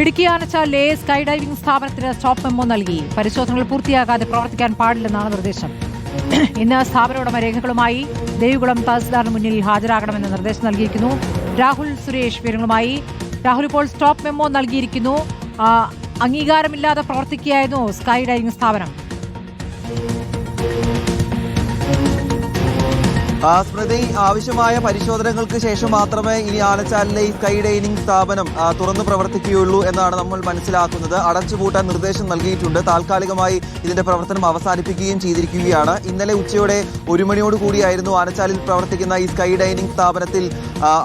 ഇടുക്കി ആനച്ചാലിലെ sky diving സ്ഥാപനത്തിന് stop memo നൽകി. പരിശോധനകൾ പൂർത്തിയാകാതെ പ്രവർത്തിക്കാൻ പാടില്ലെന്നാണ് നിർദ്ദേശം. ഇന്ന് സ്ഥാപന ഉടമ രേഖകളുമായി ദേവികുളം തഹസിൽദാറിന് മുന്നിൽ ഹാജരാകണമെന്ന് നിർദ്ദേശം നൽകിയിരിക്കുന്നു. രാഹുൽ സുരേഷ് വിവരങ്ങളുമായി. രാഹുൽ ഇപ്പോൾ സ്റ്റോപ്പ് മെമ്മോ നൽകിയിരിക്കുന്നു. അംഗീകാരമില്ലാതെ പ്രവർത്തിക്കുകയായിരുന്നു സ്കൈ ഡൈവിംഗ് സ്ഥാപനം. സ്മൃതി ആവശ്യമായ പരിശോധനകൾക്ക് ശേഷം മാത്രമേ ഇനി ആനച്ചാലിലെ ഈ സ്കൈ ഡൈനിങ് സ്ഥാപനം തുറന്നു പ്രവർത്തിക്കുകയുള്ളൂ എന്നാണ് നമ്മൾ മനസ്സിലാക്കുന്നത്. അടച്ചുപൂട്ടാൻ നിർദ്ദേശം നൽകിയിട്ടുണ്ട്. താൽക്കാലികമായി ഇതിന്റെ പ്രവർത്തനം അവസാനിപ്പിക്കുകയും ചെയ്തിരിക്കുകയാണ്. ഇന്നലെ ഉച്ചയോടെ ഒരു മണിയോട് കൂടിയായിരുന്നു ആനച്ചാലിൽ പ്രവർത്തിക്കുന്ന ഈ സ്കൈ ഡൈനിങ് സ്ഥാപനത്തിൽ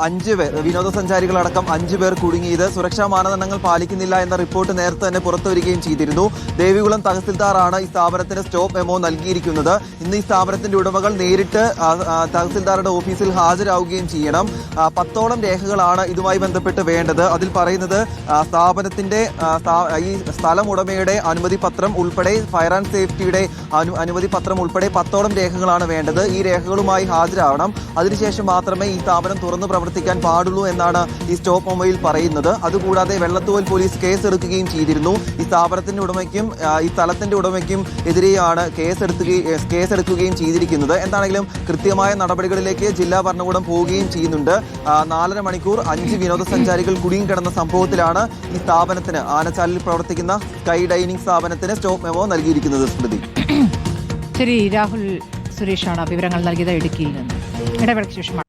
അഞ്ച് പേർ വിനോദസഞ്ചാരികളടക്കം അഞ്ച് പേർ കുടുങ്ങിയത്. സുരക്ഷാ മാനദണ്ഡങ്ങൾ പാലിക്കുന്നില്ല എന്ന റിപ്പോർട്ട് നേരത്തെ തന്നെ പുറത്തു വരികയും ചെയ്തിരുന്നു. ദേവികുളം തഹസിൽദാറാണ് ഈ സ്ഥാപനത്തിന് സ്റ്റോപ്പ് മെമോ നൽകിയിരിക്കുന്നത്. ഇന്ന് ഈ സ്ഥാപനത്തിന്റെ ഉടമകൾ നേരിട്ട് തഹസിൽദാറുടെ ഓഫീസിൽ ഹാജരാവുകയും ചെയ്യണം. പത്തോളം രേഖകളാണ് ഇതുമായി ബന്ധപ്പെട്ട് വേണ്ടത്. അതിൽ പറയുന്നത് സ്ഥാപനത്തിന്റെ ഈ സ്ഥലം ഉടമയുടെ അനുമതി പത്രം ഉൾപ്പെടെ ഫയർ ആൻഡ് സേഫ്റ്റിയുടെ അനു- അനുമതി പത്രം ഉൾപ്പെടെ പത്തോളം രേഖകളാണ് വേണ്ടത്. ഈ രേഖകളുമായി ഹാജരാവണം. അതിനുശേഷം മാത്രമേ ഈ സ്ഥാപനം തുറന്നു പ്രവർത്തിക്കാൻ പാടുള്ളൂ എന്നാണ് ഈ സ്റ്റോപ്പ് മൊബൈൽ പറയുന്നത്. അതുകൂടാതെ വെള്ളത്തോൽ പോലീസ് കേസ് എടുക്കുകയും ചെയ്തിരുന്നു. ഈ സ്ഥാപനത്തിന്റെ ഉടമയ്ക്കും ഈ സ്ഥലത്തിന്റെ ഉടമയ്ക്കും എതിരെയാണ് കേസെടുക്കുകയും കേസെടുക്കുകയും ചെയ്തിരിക്കുന്നത്. എന്താണെങ്കിലും കൃത്യമായ നടപടികളിലേക്ക് ജില്ലാ ഭരണകൂടം പോവുകയും ചെയ്യുന്നുണ്ട്. നാലര മണിക്കൂർ അഞ്ച് വിനോദസഞ്ചാരികൾ കുടുങ്ങിക്കിടന്ന സംഭവത്തിലാണ് ഈ സ്ഥാപനത്തിന് ആനച്ചാലിൽ പ്രവർത്തിക്കുന്ന സ്കൈ ഡൈനിങ് സ്ഥാപനത്തിന് സ്റ്റോപ്പ് മെമോ നൽകിയിരിക്കുന്നത് സ്മൃതി. ശരി രാഹുൽ സുരേഷാണ് വിവരങ്ങൾ നൽകിയത് ഇടുക്കിയിൽ നിന്ന്.